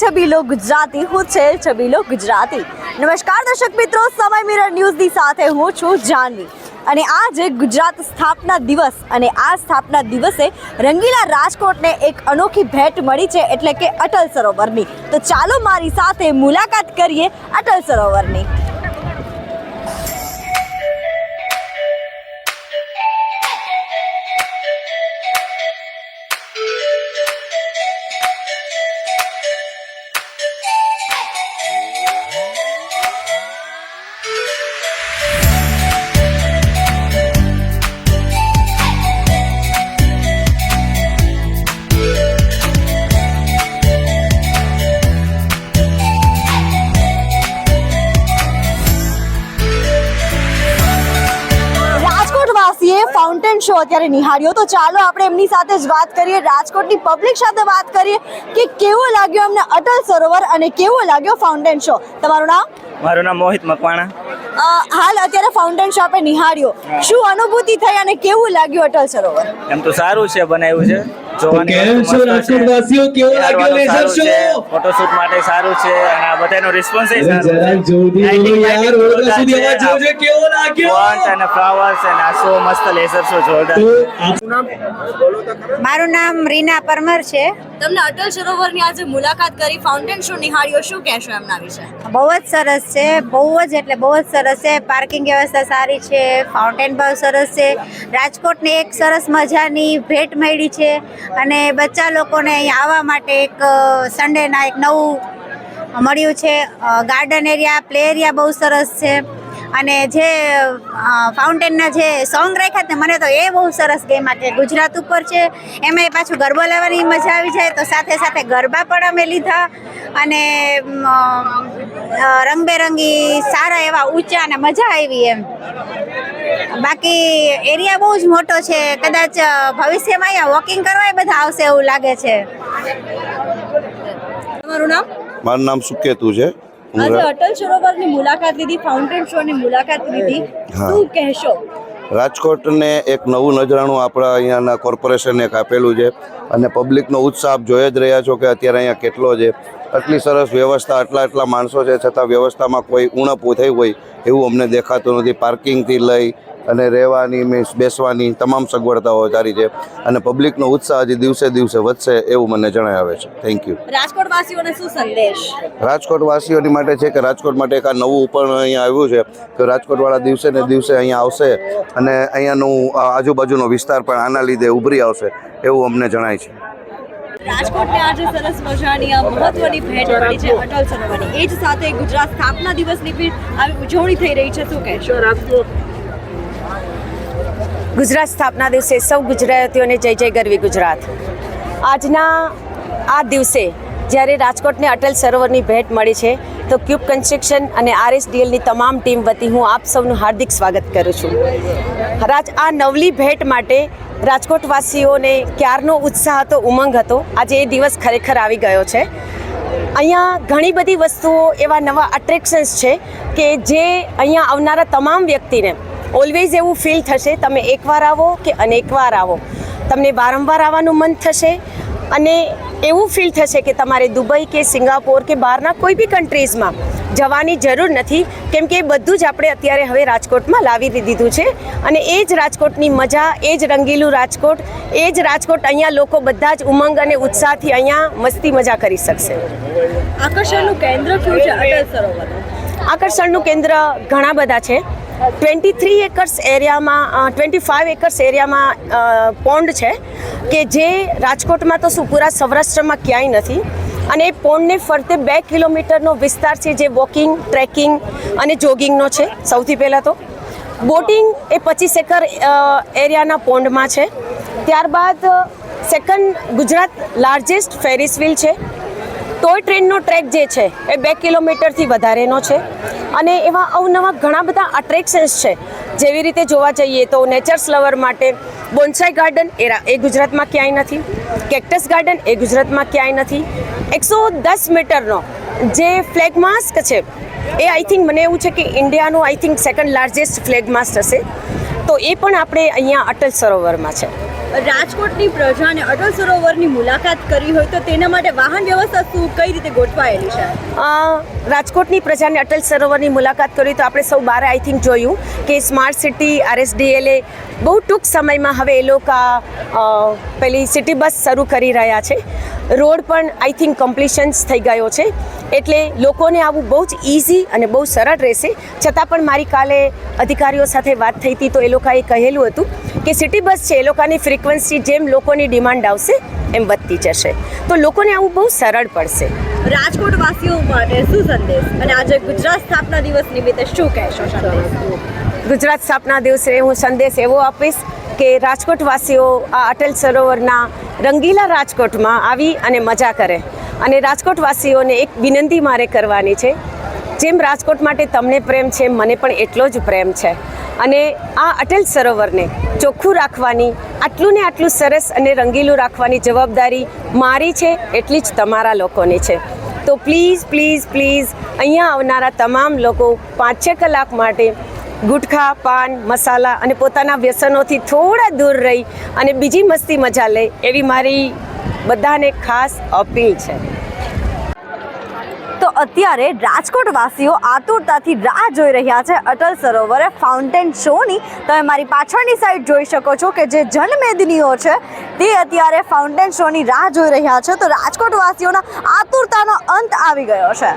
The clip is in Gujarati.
છબીલો ગુજરાતી, હું છે છબીલો ગુજરાતી. નમસ્કાર દર્શક મિત્રો, સમય મિરર ન્યૂઝની સાથે હું છું જાનવી. અને આજે ગુજરાત સ્થાપના દિવસ અને આ સ્થાપના દિવસે રંગીલા રાજકોટને એક અનોખી ભેટ મળી છે એટલે કે અટલ સરોવરની. તો ચાલો મારી સાથે મુલાકાત કરીએ અટલ સરોવરની. શો અત્યારે નિહાળ્યો. તો ચાલો આપણે એમની સાથે જ વાત કરીએ. રાજકોટની પબ્લિક સાથે વાત કરીએ કે કેવો લાગ્યો અમને અટલ સરોવર અને કેવો લાગ્યો ફાઉન્ટેન શો તમારું નામ? મારું નામ મોહિત મકવાણા. હાલ અત્યારે ફાઉન્ટેન શો આપણે નિહાળ્યો. શું અનુભૂતિ થઈ અને કેવું લાગ્યું અટલ સરોવર? એમ તો સારું છે બનાવ્યું છે. કેમ છો રાજકોટવાસીઓ? કેવો લાગ્યો બિહારવાનું લેઝર સારું છે શો? ફોટોશૂટ માટે સારું છે અને આ બધાનો રિસ્પોન્સ એ સારો જરાક છે. જોરથી યાર, ઓરડા સુધી. અવાજ જોજો, કેવો લાગ્યો? Font અને ફ્લાવર્સ અને આ શો મસ્ત લેસર શો જોરદાર તો આપ- મારું નામ રીના પરમર છે તમને અટલ સરોવરની આજે મુલાકાત કરી ફાઉન્ટેન શો નિહાળ્યો શું કહેશો એમના વિશે બહુ જ સરસ છે બહુ જ એટલે બહુ જ સરસ છે પાર્કિંગ વ્યવસ્થા સારી છે ફાઉન્ટેન બહુ સરસ છે રાજકોટને એક સરસ મજાની ભેટ મળી છે અને બચ્ચા લોકોને અહીં આવવા માટે એક સન્ડેના એક નવું મળ્યું છે. ગાર્ડન એરિયા પ્લે એરિયા બહુ સરસ છે. અને જે ફાઉન્ટેનના જે સોંગ રાખ્યા હતા મને તો એ બહુ સરસ ગમ્યા કે ગુજરાત ઉપર છે એમાંય પાછું ગરબો લેવાની મજા આવી જાય તો સાથે સાથે ગરબા પણ અમે લીધા અને રંગબેરંગી સારા એવા ઊંચા અને મજા આવી એમ. બાકી એરિયા બહુ જ મોટો છે કદાચ ભવિષ્યમાં અહીંયા વોકિંગ કરવા બધા આવશે એવું લાગે છે. તમારું નામ? મારું નામ સુકેતુ છે. આજે અટલ સરોવરની મુલાકાત લીધી ફાઉન્ટેન શોની મુલાકાત લીધી. શું કહેશો? રાજકોટને એક નવું નજરાણું આપણા અહીંયાના કોર્પોરેશન એક આપેલું છે અને પબ્લિકનો ઉત્સાહ આપ જોઈ જ રહ્યા છો કે અત્યારે અહીંયા કેટલો છે. આટલી સરસ વ્યવસ્થા આટલા આટલા માણસો છે છતાં વ્યવસ્થામાં કોઈ ઉણપ થઈ હોય એવું અમને દેખાતું નથી. પાર્કિંગથી લઈ અને રહેવાની મીન્સ બેસવાની તમામ સગવડતાઓ સારી છે. અને પબ્લિકનો ઉત્સાહ હજી દિવસે દિવસે વધશે એવું મને જણાવે છે. થેન્ક યુ રાજકોટ વાસીઓને શું સંદેશ? રાજકોટ વાસીઓની માટે છે કે રાજકોટ માટે એક આ નવું પણ અહીંયા આવ્યું છે કે રાજકોટવાળા દિવસે ને દિવસે અહીંયા આવશે અને અહીંયાનું આજુબાજુનો વિસ્તાર પણ આના લીધે ઉભરી આવશે એવું અમને જણાય છે. રાજકોટને આજે સરસ મજાની આ મહત્વની ભેટ મળી છે અટલ સરોવરની એ જ સાથે ગુજરાત સ્થાપના દિવસની પણ આવી ઉજવણી થઈ રહી છે. શું કહેશો? ગુજરાત સ્થાપના દિવસે સૌ ગુજરાતીઓને જય જય ગરવી ગુજરાત. આજના આ દિવસે જ્યારે રાજકોટને અટલ સરોવરની ભેટ મળી છે, તો ક્યુબ કન્સ્ટ્રક્શન અને આરએસડીએલની તમામ ટીમ વતી હું આપ સૌનું હાર્દિક સ્વાગત કરું છું. રાજ, આ નવલી ભેટ માટે રાજકોટવાસીઓને ક્યારનો ઉત્સાહ હતો, ઉમંગ હતો? આજે એ દિવસ ખરેખર આવી ગયો છે. અહીંયા ઘણી બધી વસ્તુઓ એવા નવા અટ્રેક્શન્સ છે કે જે અહીંયા આવનારા તમામ વ્યક્તિને ઓલવેઝ એવું ફીલ થશે તમે એકવાર આવો કે અનેકવાર આવો. તમને વારંવાર આવવાનું મન થશે અને એવું ફીલ થશે કે તમારે દુબઈ કે સિંગાપોર કે બહારના કોઈ બી કન્ટ્રીઝમાં જવાની જરૂર નથી કેમ કે એ બધું જ આપણે અત્યારે હવે રાજકોટમાં લાવી દીધું છે. અને એ જ રાજકોટની મજા એ જ રંગીલું રાજકોટ એ જ રાજકોટ અહીંયા લોકો બધા જ ઉમંગ અને ઉત્સાહથી અહીંયા મસ્તી મજા કરી શકશે. આકર્ષણનું કેન્દ્ર કયું છે? અટલ સરોવર આકર્ષણનું કેન્દ્ર ઘણા બધા છે. ટ્વેન્ટી થ્રી એકર્સ એરિયામાં ટ્વેન્ટી ફાઇવ એકર્સ એરિયામાં પોન્ડ છે કે જે રાજકોટમાં તો શું પૂરા સૌરાષ્ટ્રમાં ક્યાંય નથી. અને એ પોન્ડને ફરતે બે કિલોમીટરનો વિસ્તાર છે જે વોકિંગ, ટ્રેકિંગ અને જોગિંગનો છે, સૌથી પહેલાં તો. બોટિંગ એ પચીસ એકર એરિયાના પોન્ડમાં છે. ત્યારબાદ second Gujarat largest Ferris wheel છે. ટોય ટ્રેનનો ટ્રેક જે છે એ બે કિલોમીટરથી વધારેનો છે. અને એવા અવનવા ઘણા બધા અટ્રેક્શન્સ છે. જેવી રીતે જોવા જઈએ તો નેચર્સ લવર માટે બોન્સાઈ ગાર્ડન એ એ ગુજરાતમાં ક્યાંય નથી. કેક્ટસ ગાર્ડન એ ગુજરાતમાં ક્યાંય નથી. એકસો દસ મીટરનો જે ફ્લેગ માસ્ક છે, એ આઈ થિંક મને એવું છે કે ઇન્ડિયાનું I think second largest flag mask હશે. તો એ પણ આપણે અહીંયા અટલ સરોવરમાં છે. રાજકોટની પ્રજાને અટલ સરોવરની મુલાકાત કરવી હોય તો તેના માટે વાહન વ્યવસ્થા શું, કઈ રીતે ગોઠવાયેલી છે? રાજકોટની પ્રજાને અટલ સરોવરની મુલાકાત કરી તો આપણે સૌ બારે આઈ થિંક જોયું કે સ્માર્ટ સિટી, આરએસડીએલએ બહુ ટૂંક સમયમાં હવે એ લોકો પેલી સિટી બસ શરૂ કરી રહ્યા છે. રોડ પણ આઈ થિંક કમ્પ્લીશન્સ થઈ ગયો છે. એટલે લોકોને આવું બહુ જ ઇઝી અને બહુ સરળ રહેશે. છતાં પણ મારી કાલે અધિકારીઓ સાથે વાત થઈ હતી તો એ લોકોએ કહેલું હતું કે સિટી બસ છે એ લોકોની ફ્રિકવન્સી જેમ લોકોની ડિમાન્ડ આવશે એમ વધતી જશે. તો લોકોને આવું બહુ સરળ પડશે. રાજકોટ વાસીઓ માટે શું સંદેશ? અને આજે ગુજરાત સ્થાપના દિવસ નિમિત્તે શું કહેશો સંદેશ? ગુજરાત સ્થાપના દિવસે હું સંદેશ એવો આપીશ કે રાજકોટવાસીઓ આ અટલ સરોવરના રંગીલા રાજકોટમાં આવી અને મજા કરે. અને રાજકોટવાસીઓને એક વિનંતી મારે કરવાની છે. જેમ રાજકોટ માટે તમને પ્રેમ છે, મને પણ એટલો જ પ્રેમ છે. અને આ અટલ સરોવરને ચોખ્ખું રાખવાની, આટલું ને આટલું સરસ અને રંગીલું રાખવાની જવાબદારી મારી છે, એટલી જ તમારા લોકોની છે. તો પ્લીઝ પ્લીઝ પ્લીઝ, અહીંયા આવનારા તમામ લોકો પાંચ છ કલાક માટે ગુટખા, પાન, મસાલા અને પોતાના વ્યસનોથી થોડા દૂર રહી અને બીજી મસ્તી મજા લે એવી મારી બધાને ખાસ અપીલ છે. તો અત્યારે રાજકોટ વાસીઓ આતુરતાથી રાહ જોઈ રહ્યા છે અટલ સરોવરે ફાઉન્ટેન શોની તમે મારી પાછળની સાઈડ જોઈ શકો છો કે જે જનમેદનીઓ છે, તે અત્યારે ફાઉન્ટેન શોની રાહ જોઈ રહ્યા છે. તો રાજકોટ વાસીઓના આતુરતાનો અંત આવી ગયો છે.